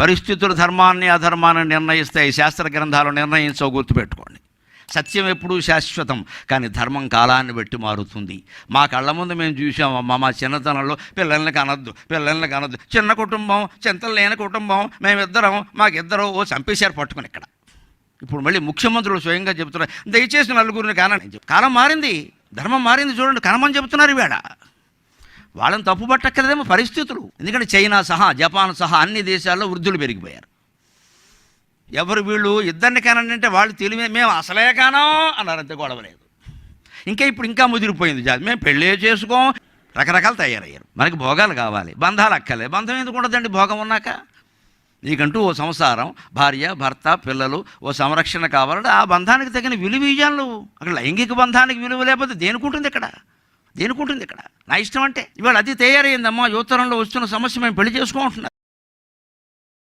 పరిస్థితులు ధర్మాన్ని అధర్మాన్ని నిర్ణయిస్తాయి శాస్త్ర గ్రంథాలు నిర్ణయించో గుర్తుపెట్టుకోండి. సత్యం ఎప్పుడూ శాశ్వతం కానీ ధర్మం కాలాన్ని బట్టి మారుతుంది. మా కళ్ళ ముందు మేము చూసామమ్మా మా చిన్నతనంలో పిల్లల్ని కనద్దు పిల్లల్ని కనద్దు. చిన్న కుటుంబం చింతలు లేని కుటుంబం మేమిద్దరం మాకిద్దరం ఓ చంపేశారు పట్టుకుని ఇక్కడ. ఇప్పుడు మళ్ళీ ముఖ్యమంత్రులు స్వయంగా చెబుతున్నారు దయచేసి నలుగురిని కానని కాలం మారింది ధర్మం మారింది చూడండి కనమని చెబుతున్నారు ఈవేళ. వాళ్ళని తప్పుపట్టక్కర్లేదేమో పరిస్థితులు. ఎందుకంటే చైనా సహా జపాన్ సహా అన్ని దేశాల్లో వృద్ధులు పెరిగిపోయారు. ఎవరు వీళ్ళు ఇద్దరిని కానంటే వాళ్ళు తెలివి మేము అసలే కానో అన్నారు అంతే గొడవలేదు ఇంకా ఇప్పుడు ఇంకా ముదిరిపోయింది జాతి. మేము పెళ్ళే చేసుకోం రకరకాలు తయారయ్యారు. మనకి భోగాలు కావాలి బంధాలు అక్కలే బంధం ఎందుకు ఉండదండి? భోగం ఉన్నాక. నీకంటూ ఓ సంసారం భార్య భర్త పిల్లలు ఓ సంరక్షణ కావాలంటే ఆ బంధానికి తగిన విలువ ఇయ్యాలి నువ్వు. అక్కడ లైంగిక బంధానికి విలువ లేకపోతే దేనికుంటుంది ఇక్కడ? దేనికుంటుంది ఇక్కడ? నా ఇష్టం అంటే. ఇవాళ అది తయారైందమ్మా యువతరంలో వస్తున్న సమస్య మేము పెళ్ళి చేసుకుంటున్నారు